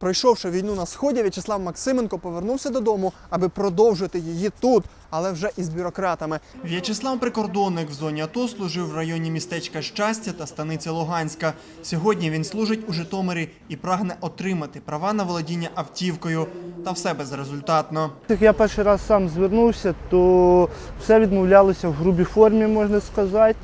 Пройшовши війну на сході, В'ячеслав Максименко повернувся додому, аби продовжити її тут, але вже із бюрократами. В'ячеслав прикордонник в зоні АТО служив в районі містечка Щастя та станиці Луганська. Сьогодні він служить у Житомирі і прагне отримати права на володіння автівкою. Та все безрезультатно. Як я перший раз сам звернувся, то все відмовлялося в грубій формі, можна сказати,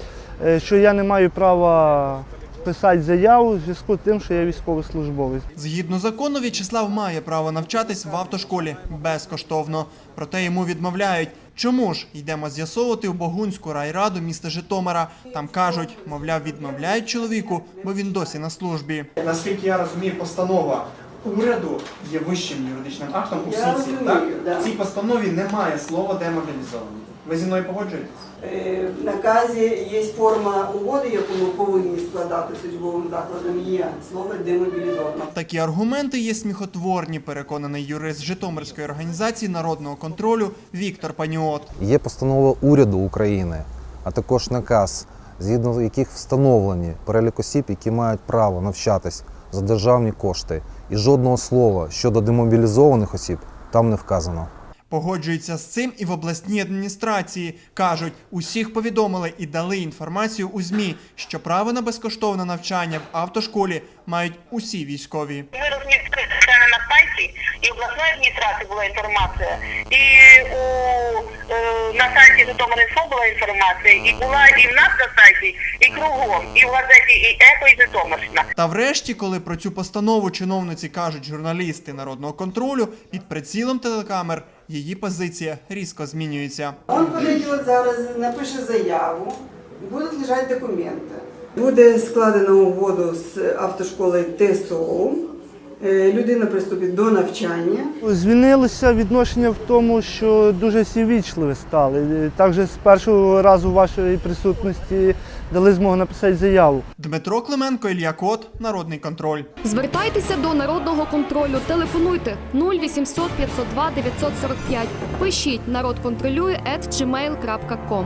е, що я не маю права писати заяву в зв'язку з тим, що я військовослужбовець. Згідно закону, В'ячеслав має право навчатись в автошколі безкоштовно. Проте йому відмовляють. Чому ж йдемо з'ясовувати в Богунську райраду міста Житомира? Там кажуть, мовляв, відмовляють чоловіку, бо він досі на службі. Наскільки я розумію, постанова уряду є вищим юридичним актом у Я світі. розумію, Так да. в цій постанові немає слова демобілізовані. Ви зі мною погоджуєтесь? Е, В наказі є форма угоди, яку ми повинні складати з учбовим закладом, є слово демобілізовано. Такі аргументи є сміхотворні, переконаний юрист Житомирської організації народного контролю Віктор Паніот. Є постанова уряду України, а також наказ, згідно яких встановлені перелік осіб, які мають право навчатись за державні кошти. І жодного слова щодо демобілізованих осіб там не вказано. Погоджуються з цим і в обласній адміністрації. Кажуть, усіх повідомили і дали інформацію у ЗМІ, що право на безкоштовне навчання в автошколі мають усі військові. Ми розмістили це на сайті, і в обласної адміністрації була інформація, і у, е, на сайті Житомир.Інфо була інформація, і була і в нас на сайті, і кругом, і в газеті, і Ехо, і Житомирщина. Та врешті, коли про цю постанову чиновниці кажуть журналісти народного контролю, під прицілом телекамер її позиція різко змінюється. Он подойде зараз, напише заяву, будуть лежати документи. Буде складено угоду з автошколою ТСО. Е, Людина приступить до навчання. Змінилося відношення в тому, що дуже всі вічливі стали. Е, Також з першого разу вашої присутності дали змогу написати заяву. Дмитро Клименко, Ілля Кот, Народний контроль. Звертайтеся до народного контролю. Телефонуйте 0800 502 945. Пишіть народ контролює at gmail.com.